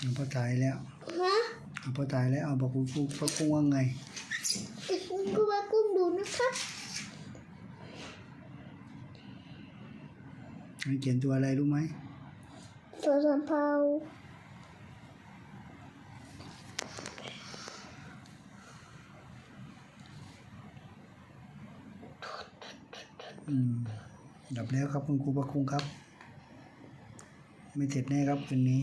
เอาพอตายแล้วฮะเอาพอตายแล้วเอาบอกคุณครูพระกุ้งว่าไงคุณครูว่ากุ้งดูนะครับให้เขียนตัวอะไรรู้ไหมตัวสัมเภาอืมดับแล้วครับคุณครูพระกุ้งครับ ไม่เสร็จแน่ครับคืนนี้